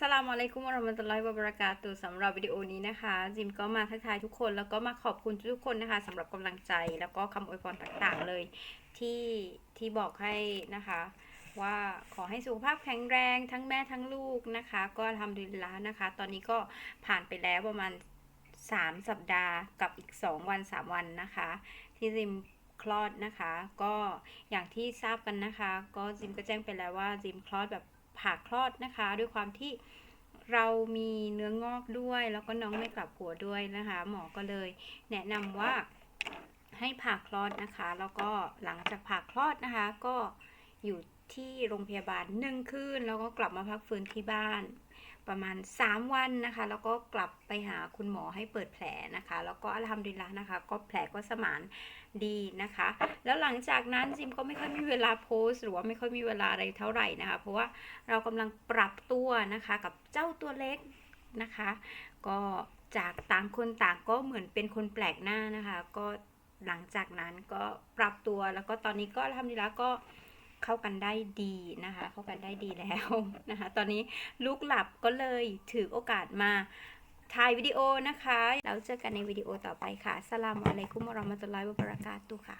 สลามอะลัยกุมวะเราะมะตุลอฮิวบรากาตุสำหรับวิดีโอนี้นะคะ จิมก็มาทักทายทุกคนแล้วก็มาขอบคุณทุกคนนะคะสำหรับกำลังใจแล้วก็คำอวยพรต่างๆเลยที่ที่บอกให้นะคะ ว่าขอให้สุขภาพแข็งแรงทั้งแม่ทั้งลูกนะคะ ก็ทำดีละนะคะ ตอนนี้ก็ผ่านไปแล้วประมาณ 3 สัปดาห์กับอีก 2 วัน 3 วันนะคะ ที่จิมคลอดนะคะ ก็อย่างที่ทราบกันนะคะ ก็จิมก็แจ้งไปแล้วว่าจิมคลอดแบบ ผ่าคลอดนะคะ ด้วยความที่เรามีเนื้องอกด้วย แล้วก็น้องไม่กลับหัวด้วยนะคะ หมอก็เลยแนะนำว่าให้ผ่าคลอดนะคะ แล้วก็หลังจากผ่าคลอดนะคะ ก็ อยู่ที่โรงพยาบาลหนึ่งคืนแล้วก็กลับมาพักฟื้นที่บ้าน ประมาณ 3 วันนะคะ แล้วก็กลับไปหาคุณหมอให้เปิดแผลนะคะ แล้วก็อัลฮัมดุลิลละนะคะ ก็แผลก็สมานดีนะคะ แล้วหลังจากนั้นจิมก็ไม่ค่อยมีเวลาโพสหรือว่าไม่ค่อยมีเวลาอะไรเท่าไหร่นะคะ เพราะว่าเรากำลังปรับตัวนะคะกับเจ้าตัวเล็กนะคะ ก็จากต่างคนต่างก็เหมือนเป็นคนแปลกหน้านะคะ ก็หลังจากนั้นก็ปรับตัวแล้วก็ตอนนี้ก็ทำดีแล้วก็ เข้ากันได้ดีนะคะ เข้ากันได้ดีแล้วนะคะ ตอนนี้ลูกหลับก็เลยถือโอกาสมาถ่ายวิดีโอนะคะ แล้วเจอกันในวิดีโอต่อไปค่ะสลามอะลัยกุมวะราะมะตุลลอฮิวะบะเราะกาตุค่ะ